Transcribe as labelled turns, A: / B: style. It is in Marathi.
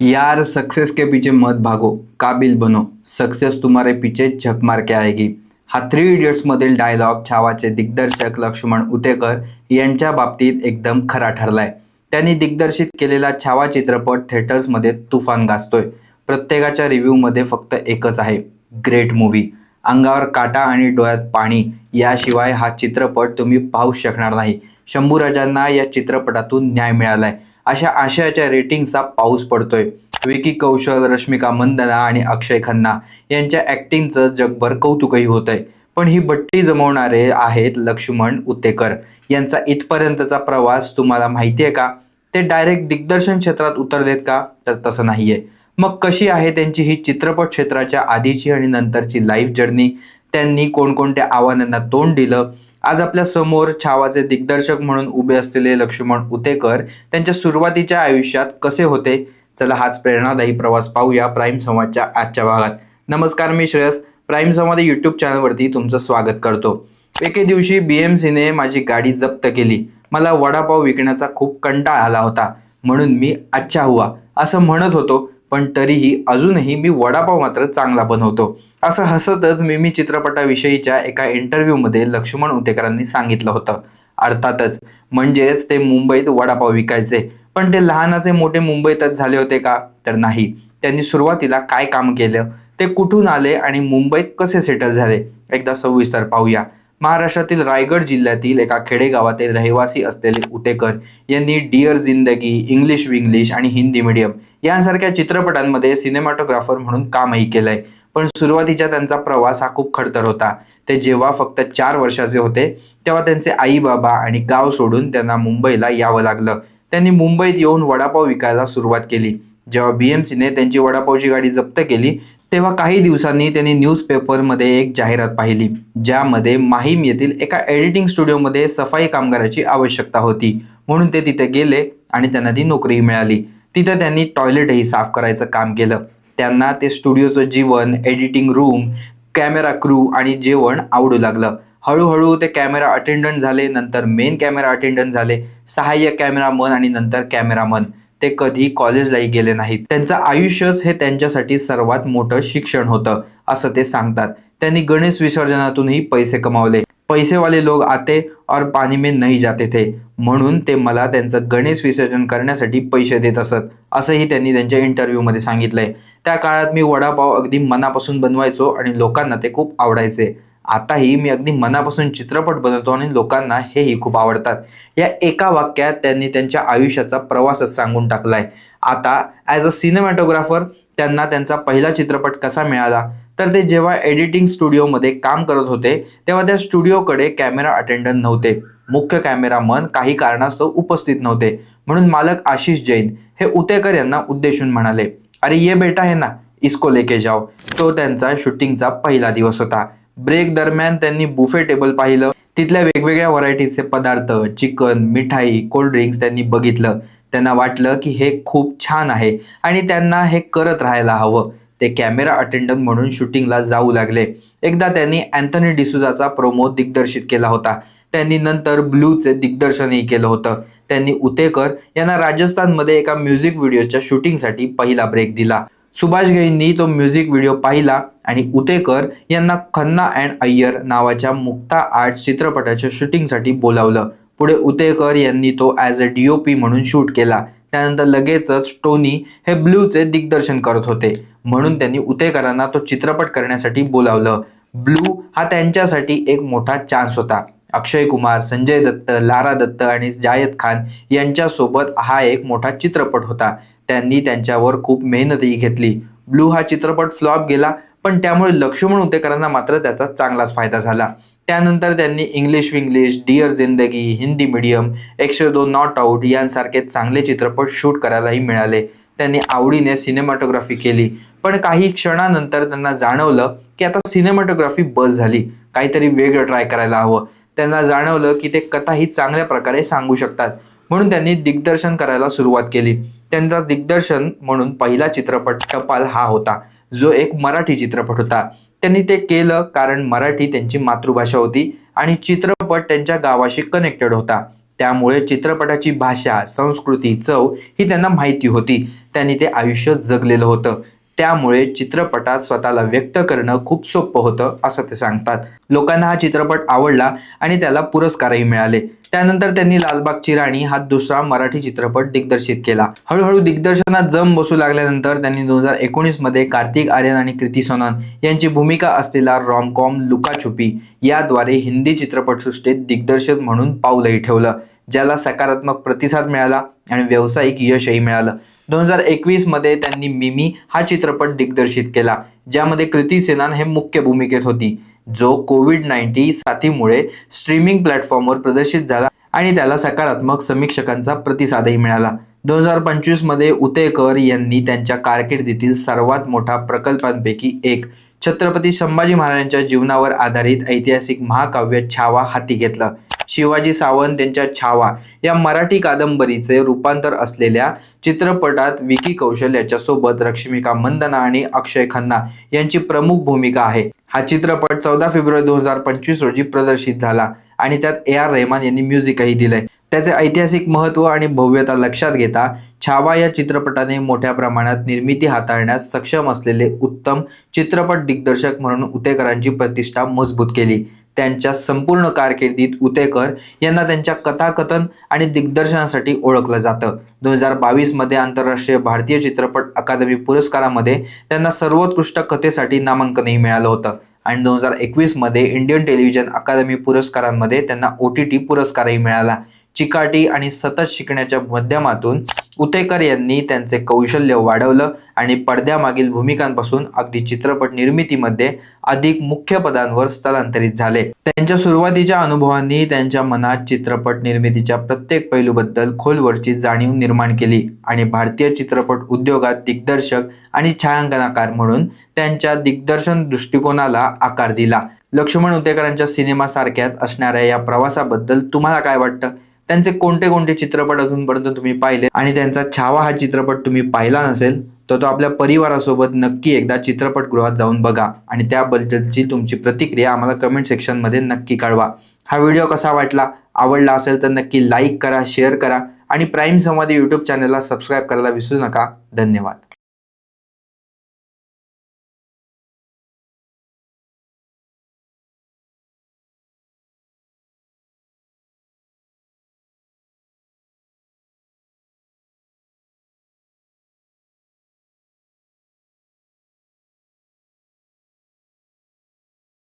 A: यार सक्सेस के पीछे मत भागो काबिल बनो. सक्सेस तुम्हारे पीछे झक मार के आएगी. हा थ्री इडियट्समधील डायलॉग छावाचे दिग्दर्शक लक्ष्मण उतेकर यांच्या बाबतीत एकदम खरा ठरलाय. त्यांनी दिग्दर्शित केलेला छावा चित्रपट थिएटर्समध्ये तुफान गाजतोय. प्रत्येकाच्या रिव्ह्यूमध्ये फक्त एकच आहे ग्रेट मूवी अंगावर काटा आणि डोळ्यात पाणी याशिवाय हा चित्रपट तुम्ही पाहू शकणार नाही. शंभूराजांना या चित्रपटातून न्याय मिळालाय. अशा आशयाच्या रेटिंगचा पाऊस पडतोय. विकी कौशल रश्मिका मंदना आणि अक्षय खन्ना यांच्या ॲक्टिंगचं जगभर कौतुकही होत आहे पण ही बट्टी जमवणारे आहेत लक्ष्मण उतेकर. यांचा इथपर्यंतचा प्रवास तुम्हाला माहिती आहे का? ते डायरेक्ट दिग्दर्शन क्षेत्रात उतरलेत का? तर तसं नाहीये. मग कशी आहे त्यांची ही चित्रपट क्षेत्राच्या आधीची आणि नंतरची लाईफ जर्नी त्यांनी कोणकोणत्या आव्हानांना तोंड दिलं? आज आपल्यासमोर छावाचे दिग्दर्शक म्हणून उभे असलेले लक्ष्मण उतेकर त्यांच्या सुरुवातीच्या आयुष्यात कसे होते? चला हाच प्रेरणादायी प्रवास पाहूया प्राईम संवादच्या आजच्या भागात. नमस्कार मी श्रेयस. प्राईम संवाद यूट्यूब चॅनलवरती तुमचं स्वागत करतो. एके दिवशी बी एम सीने माझी गाडी जप्त केली. मला वडापाव विकण्याचा खूप कंटाळा आला होता. म्हणून मी अच्छा हुआ. असं म्हणत होतो पण तरीही अजूनही मी वडापाव मात्र चांगला बनवतो. असं हसतच मी मी चित्रपटाविषयीच्या एका इंटरव्ह्यूमध्ये लक्ष्मण उतेकरांनी सांगितलं होतं. अर्थातच म्हणजेच ते मुंबईत वडापाव विकायचे. पण ते लहानाचे मोठे मुंबईतच झाले होते का? तर नाही. त्यांनी सुरुवातीला काय काम केलं? ते कुठून आले आणि मुंबईत कसे सेटल झाले? एकदा सविस्तर पाहूया. महाराष्ट्रातील रायगड जिल्ह्यातील एका खेडेगावातील रहिवासी असलेले उतेकर यांनी डिअर जिंदगी इंग्लिश विंग्लिश आणि हिंदी मीडियम यांसारख्या चित्रपटांमध्ये सिनेमॅटोग्राफर म्हणून कामही केलंय. पण सुरुवातीचा त्यांचा प्रवास हा खूप खडतर होता. ते जेव्हा फक्त चार वर्षाचे होते तेव्हा त्यांचे आई बाबा आणि गाव सोडून त्यांना मुंबईला यावं लागलं. त्यांनी मुंबईत येऊन वडापाव विकायला सुरुवात केली. जेव्हा बीएमसीने त्यांची वडापावची गाडी जप्त केली तेव्हा काही दिवसांनी त्यांनी न्यूजपेपरमध्ये एक जाहिरात पाहिली ज्यामध्ये माहीम येथील एका एडिटिंग स्टुडिओमध्ये सफाई कामगाराची आवश्यकता होती. म्हणून ते तिथे गेले आणि त्यांना ती नोकरीही मिळाली. तिथे त्यांनी टॉयलेटही साफ करायचं काम केलं. त्यांना ते स्टुडिओचं जीवन एडिटिंग रूम कॅमेरा क्रू आणि जेवण आवडू लागलं. हळूहळू ते कॅमेरा अटेंडंट झाले नंतर मेन कॅमेरा अटेंडंट झाले सहाय्यक कॅमेरामन आणि नंतर कॅमेरामन ते कधी कॉलेजलाही गेले नाहीत. त्यांचं आयुष्यच हे त्यांच्यासाठी सर्वात मोठं शिक्षण होतं असं ते सांगतात. त्यांनी गणेश विसर्जनातूनही पैसे कमावले. पैसेवाले लोक आते और पाणी में नाही जाते थे. म्हणून ते मला त्यांचं गणेश विसर्जन करण्यासाठी पैसे देत असत असंही त्यांनी त्यांच्या इंटरव्ह्यूमध्ये सांगितलंय. त्या काळात मी वडापाव अगदी मनापासून बनवायचो आणि लोकांना ते खूप आवडायचे. आताही मी अगदी मनापासून चित्रपट बनवतो आणि लोकांना हेही खूप आवडतात. या एका वाक्यात त्यांनी त्यांच्या आयुष्याचा प्रवासच सांगून टाकलाय. आता ॲज अ सिनेमॅटोग्राफर त्यांना त्यांचा पहिला चित्रपट कसा मिळाला? तर ते जेव्हा एडिटिंग स्टुडिओमध्ये काम करत होते तेव्हा त्या स्टुडिओकडे कॅमेरा अटेंडंट नव्हते. मुख्य कॅमेरामन काही कारणास्तव उपस्थित नव्हते. म्हणून मालक आशिष जैन हे उतेकर यांना उद्देशून म्हणाले. अरे ये बेटा है ना इसको लेके जाओ. तो त्यांचा शूटिंगचा पहिला दिवस होता. ब्रेक दरम्यान त्यांनी बुफे टेबल पाहिलं. तिथल्या वेगवेगळ्या व्हरायटीचे पदार्थ चिकन मिठाई कोल्ड ड्रिंक्स त्यांनी बघितलं. त्यांना वाटलं की हे खूप छान आहे आणि त्यांना हे करत राहायला हवं. ते कॅमेरा अटेंडंट म्हणून शूटिंगला जाऊ लागले. एकदा त्यांनी अँथनी डिसुजाचा प्रोमो दिग्दर्शित केला होता. त्यांनी नंतर ब्लूचे दिग्दर्शनही केलं होतं. त्यांनी उतेकर यांना राजस्थानमध्ये एका म्युझिक व्हिडिओच्या शूटिंगसाठी पहिला ब्रेक दिला. सुभाष घईंनी तो म्युझिक व्हिडिओ पाहिला आणि उतेकर यांना खन्ना अँड अय्यर नावाच्या मुक्ता आर्ट चित्रपटाच्या शूटिंगसाठी बोलावलं. पुढे उतेकर यांनी तो as a D O P म्हणून शूट केला. त्यानंतर लगेचच टोनी हे ब्लूचे दिग्दर्शन करत होते. म्हणून त्यांनी उतेकरांना तो चित्रपट करण्यासाठी बोलावलं. ब्लू हा त्यांच्यासाठी एक मोठा चान्स होता. अक्षय कुमार संजय दत्त लारा दत्त आणि जायद खान यांच्यासोबत हा एक मोठा चित्रपट होता. त्यांनी त्यांच्यावर खूप मेहनतही घेतली. ब्लू हा चित्रपट फ्लॉप गेला पण त्यामुळे लक्ष्मण उतेकरांना मात्र त्याचा चांगलाच फायदा झाला. त्यानंतर त्यांनी इंग्लिश विंग्लिश डिअर जिंदगी हिंदी मीडियम एकशे दोन नॉट आऊट यांसारखे चांगले चित्रपट शूट करायलाही मिळाले. त्यांनी आवडीने सिनेमॅटोग्राफी केली. पण काही क्षणानंतर त्यांना जाणवलं की आता सिनेमॅटोग्राफी बस झाली. काहीतरी वेगळं ट्राय करायला हवं. त्यांना जाणवलं की ते कथाही चांगल्या प्रकारे सांगू शकतात. म्हणून त्यांनी दिग्दर्शन करायला सुरुवात केली. त्यांचा दिग्दर्शन म्हणून पहिला चित्रपट टपाल हा होता जो एक मराठी चित्रपट होता. त्यांनी ते केलं कारण मराठी त्यांची मातृभाषा होती आणि चित्रपट त्यांच्या गावाशी कनेक्टेड होता. त्यामुळे चित्रपटाची भाषा संस्कृती चव ही त्यांना माहिती होती. त्यांनी ते आयुष्य जगलेलं होतं. त्यामुळे चित्रपटात स्वतःला व्यक्त करणं खूप सोपं होतं असं ते सांगतात. लोकांना हा चित्रपट आवडला आणि त्याला पुरस्कारही मिळाले. त्यानंतर त्यांनी लालबागची राणी हा दुसरा मराठी चित्रपट दिग्दर्शित केला. हळूहळू दिग्दर्शनात जम बसू लागल्यानंतर त्यांनी दोन हजार एकोणीसमध्ये कार्तिक आर्यन आणि कृती सोनन यांची भूमिका असलेला रॉमकॉम लुकाछुपी याद्वारे हिंदी चित्रपटसृष्टीत दिग्दर्शक म्हणून पाऊलही ठेवलं ज्याला सकारात्मक प्रतिसाद मिळाला आणि व्यावसायिक यशही मिळालं. दोन हजार एकवीसमध्ये त्यांनी मिमी हा चित्रपट दिग्दर्शित केला ज्यामध्ये कृती सेनान हे मुख्य भूमिकेत होती जो कोविड नाईन्टी साथीमुळे स्ट्रीमिंग प्लॅटफॉर्मवर प्रदर्शित झाला आणि त्याला सकारात्मक समीक्षकांचा प्रतिसादही मिळाला. दोन हजार पंचवीसमध्ये उतेकर यांनी त्यांच्या कारकिर्दीतील सर्वात मोठा प्रकल्पांपैकी एक छत्रपती संभाजी महाराजांच्या जीवनावर आधारित ऐतिहासिक महाकाव्य छावा हाती घेतलं. शिवाजी सावंत यांच्या छावा या मराठी कादंबरीचे रूपांतर असलेल्या चित्रपटात विकी कौशल याच्यासोबत रक्ष्मिका मंदना आणि अक्षय खन्ना यांची प्रमुख भूमिका आहे. हा चित्रपट चौदा फेब्रुवारी दोन हजार पंचवीस रोजी प्रदर्शित झाला आणि त्यात ए आर रहमान यांनी म्युझिकही दिलंय. त्याचे ऐतिहासिक महत्त्व आणि भव्यता लक्षात घेता छावा या चित्रपटाने मोठ्या प्रमाणात निर्मिती हाताळण्यास सक्षम असलेले उत्तम चित्रपट दिग्दर्शक म्हणून उतेकरांची प्रतिष्ठा मजबूत केली. त्यांच्या संपूर्ण कारकिर्दीत उतेकर यांना त्यांच्या कथाकथन आणि दिग्दर्शनासाठी ओळखलं जातं. दोन हजार बावीसमध्ये आंतरराष्ट्रीय भारतीय चित्रपट अकादमी पुरस्कारामध्ये त्यांना सर्वोत्कृष्ट कथेसाठी नामांकनही मिळालं होतं. आणि दोन हजार एकवीसमध्ये इंडियन टेलिव्हिजन अकादमी पुरस्कारांमध्ये त्यांना ओ टी टी पुरस्कारही मिळाला. चिकाटी आणि सतत शिकण्याच्या माध्यमातून उतेकर यांनी त्यांचे कौशल्य वाढवलं आणि पडद्यामागील भूमिकांपासून अगदी चित्रपट निर्मितीमध्ये अधिक मुख्य पदांवर स्थलांतरित झाले. त्यांच्या सुरुवातीच्या अनुभवांनी त्यांच्या मनात चित्रपट निर्मितीच्या प्रत्येक पैलूबद्दल खोलवरची जाणीव निर्माण केली आणि भारतीय चित्रपट उद्योगात दिग्दर्शक आणि छायांकनाकार म्हणून त्यांच्या दिग्दर्शन दृष्टिकोनाला आकार दिला. लक्ष्मण उतेकरांच्या सिनेमासारख्याच असणाऱ्या या प्रवासाबद्दल तुम्हाला काय वाटतं? त्यांचे कोणते कोणते चित्रपट अजूनपर्यंत तुम्ही पाहिले आणि त्यांचा छावा हा चित्रपट तुम्ही पाहिला नसेल तर तो आपल्या परिवारासोबत नक्की एकदा चित्रपटगृहात जाऊन बघा आणि त्याबद्दलची तुमची प्रतिक्रिया आम्हाला कमेंट सेक्शनमध्ये नक्की कळवा. हा व्हिडिओ कसा वाटला आवडला असेल तर नक्की लाईक करा शेअर करा आणि प्राईम समाधी यूट्यूब चॅनलला सबस्क्राईब करायला विसरू नका. धन्यवाद.